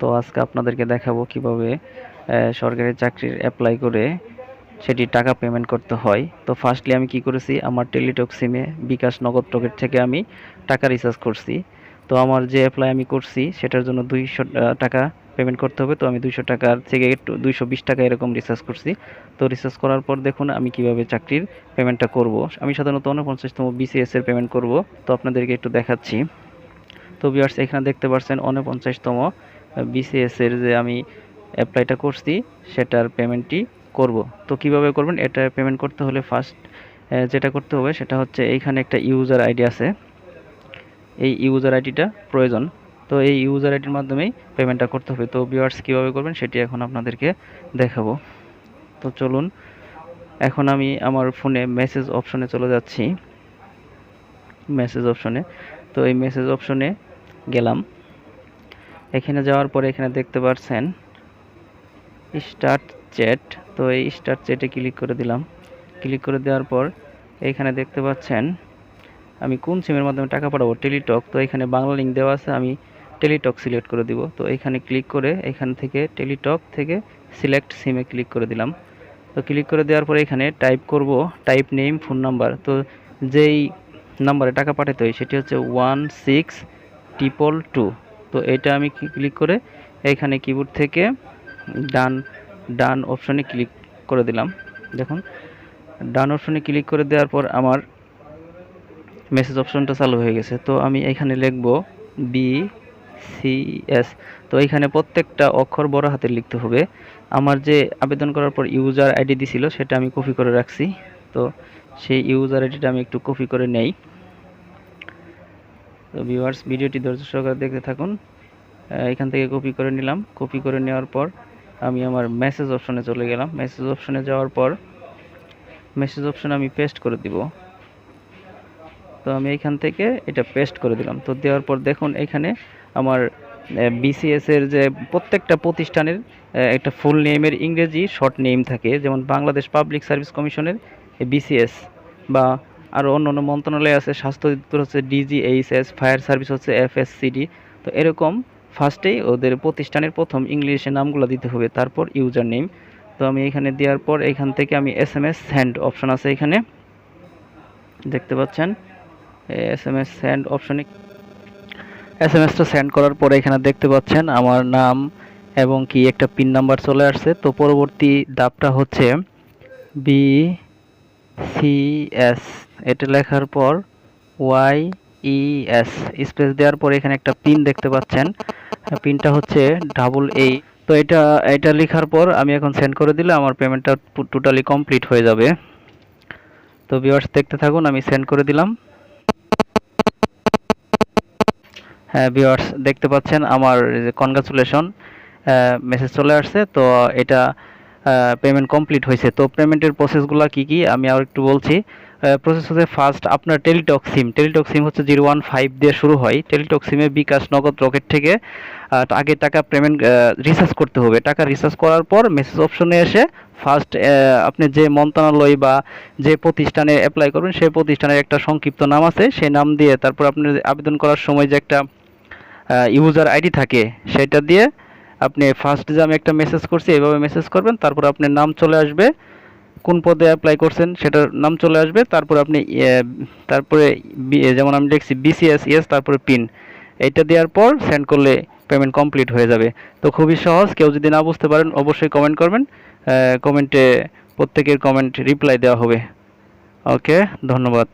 তো আজকে আপনাদেরকে দেখাবো কীভাবে সরকারি চাকরির অ্যাপ্লাই করে সেটি টাকা পেমেন্ট করতে হয়। তো ফার্স্টলি আমি কি করেছি? আমার টেলিটক সিমে বিকাশ নগদ টকেট থেকে আমি টাকা রিচার্জ করছি। তো আমার যে অ্যাপ্লাই আমি করছি, সেটার জন্য দুইশো টাকা পেমেন্ট করতে হবে। তো আমি দুইশো টাকার থেকে একটু দুইশো বিশ টাকা এরকম রিচার্জ করছি। তো রিচার্জ করার পর দেখুন আমি কীভাবে চাকরির পেমেন্টটা করব। আমি সাধারণত উনপঞ্চাশতম বিসিএস এর পেমেন্ট করব। তো আপনাদেরকে একটু দেখাচ্ছি। তো ভিউয়ার্স এখানে দেখতে পাচ্ছেন উনপঞ্চাশতম বিসিএস এর যে আমি অ্যাপ্লাইটা করছি, সেটার পেমেন্টটি করব। তো কীভাবে করবেন? এটা পেমেন্ট করতে হলে ফার্স্ট যেটা করতে হবে, সেটা হচ্ছে এইখানে একটা ইউজার আইডি আছে। এই ইউজার আইডিটা প্রয়োজন। তো এই ইউজার আইডির মাধ্যমেই পেমেন্টটা করতে হবে। তো ভিউয়ার্স কীভাবে করবেন, সেটি এখন আপনাদেরকে দেখাবো। তো চলুন, এখন আমি আমার ফোনে মেসেজ অপশনে চলে যাচ্ছি। মেসেজ অপশনে তো এই মেসেজ অপশনে গেলাম। এখানে যাওয়ার পরে এখানে দেখতে পাচ্ছেন স্টার্ট চ্যাট তো এই স্টার্ট চ্যাটে ক্লিক করে দিলাম। ক্লিক করে দেওয়ার পর এখানে দেখতে পাচ্ছেন আমি কোন সিমের মাধ্যমে টাকা পাঠাবো? টেলিটক তো এখানে বাংলা লিঙ্ক দেওয়া আছে, আমি টেলিটক সিলেক্ট করে দিব। তো এখানে ক্লিক করে এখান থেকে টেলিটক থেকে সিলেক্ট সিমে ক্লিক করে দিলাম। তো ক্লিক করে দেওয়ার পরে এখানে টাইপ করব টাইপ নেম ফোন নাম্বার তো যেই নাম্বারে টাকা পাঠাতে হয়, সেটি হচ্ছে ওয়ান সিক্স ট্রিপল টু তো এটা আমি ক্লিক করে এখানে কিবোর্ড থেকে ডান ডান অপশনে ক্লিক করে দিলাম। দেখুন, ডান অপশনে ক্লিক করে দেওয়ার পর আমার মেসেজ অপশনটা চালু হয়ে গেছে। তো আমি এখানে লিখব বি সি এস তো এখানে প্রত্যেকটা অক্ষর বড় হাতে লিখতে হবে। আমার যে আবেদন করার পর ইউজার আইডি দিছিল, সেটা আমি কপি করে রাখছি। তো সেই ইউজার আইডিটা আমি একটু কপি করে নেই। তো ভিউয়ার্স ভিডিওটি ধৈর্য সহকারে দেখতে থাকুন। এখান থেকে কপি করে নিলাম। কপি করে নেওয়ার পর আমি আমার মেসেজ অপশনে চলে গেলাম। মেসেজ অপশনে যাওয়ার পর মেসেজ অপশনে আমি পেস্ট করে দিব। তো আমি এখান থেকে এটা পেস্ট করে দিলাম। তো দেওয়ার পর দেখুন, এখানে আমার বিসিএস এর যে প্রত্যেকটা প্রতিষ্ঠানের একটা ফুল নেমের ইংরেজি শর্ট নেম থাকে। যেমন বাংলাদেশ পাবলিক সার্ভিস কমিশনের বিসিএস বা আরও অন্য অন্য মন্ত্রণালয় আছে, স্বাস্থ্য অধিদপ্তর হচ্ছে ডিজিএইচএস ফায়ার সার্ভিস হচ্ছে এফএসসিডি তো এরকম ফার্স্টেই ওদের প্রতিষ্ঠানের প্রথম ইংলিশে নামগুলো দিতে হবে, তারপর ইউজার নেম। তো আমি এখানে দেওয়ার পর এখান থেকে আমি S M S send option আছে এখানে। দেখতে পাচ্ছেন? এস এম এস স্যান্ড অপশনে এস এম এসটা সেন্ড করার পরে এখানে দেখতে পাচ্ছেন আমার নাম এবং কি একটা পিন নাম্বার চলে আসছে। তো পরবর্তী ধাপটা হচ্ছে বি সি এস এটা লেখার পর ওয়াই ই এস স্পেস দেওয়ার পরে এখানে একটা পিন দেখতে পাচ্ছেন। পিনটা হচ্ছে ডাবল এই তো এটা এটা লেখার পর আমি এখন সেন্ড করে দিলে আমার পেমেন্টটা টোটালি কমপ্লিট হয়ে যাবে। তো ভিউয়ার্স দেখতে থাকুন, আমি সেন্ড করে দিলাম। হ্যাঁ ভিউয়ার্স দেখতে পাচ্ছেন আমার কনগ্রাচুলেশন মেসেজ চলে আসছে। তো এটা পেমেন্ট কমপ্লিট হয়েছে। তো পেমেন্টের প্রসেসগুলো কি কি? আমি আর একটু বলছি। প্রসেস হচ্ছে ফার্স্ট আপনার টেলিটক সিম টেলিটক সিম হচ্ছে জিরো ওয়ান ফাইভ দিয়ে শুরু হয়। টেলিটক সিমে বিকাশ নগদ রকেট থেকে আগে টাকা পেমেন্ট রিচার্জ করতে হবে। টাকা রিচার্জ করার পর মেসেজ অপশনে এসে ফার্স্ট আপনি যে মন্ত্রণালয় বা যে প্রতিষ্ঠানে অ্যাপ্লাই করবেন, সেই প্রতিষ্ঠানের একটা সংক্ষিপ্ত নাম আছে। সেই নাম দিয়ে তারপর আপনি আবেদন করার সময় যে একটা ইউজার আইডি থাকে, সেটা দিয়ে আপনি ফার্স্ট যে আমি একটা মেসেজ করছি, এইভাবে মেসেজ করবেন। তারপর আপনার নাম চলে আসবে। কোন পদে অ্যাপ্লাই করছেন সেটার নাম চলে আসবে। তারপর আপনি তারপরে যেমন আমি লিখছি বিসিএস ইএস তারপরে পিন এইটা দেওয়ার পর সেন্ড করলে পেমেন্ট কমপ্লিট হয়ে যাবে। তো খুবই সহজ, কেউ যদি না বুঝতে পারেন অবশ্যই কমেন্ট করবেন। কমেন্টে প্রত্যেকের কমেন্ট রিপ্লাই দেওয়া হবে। ওকে ধন্যবাদ।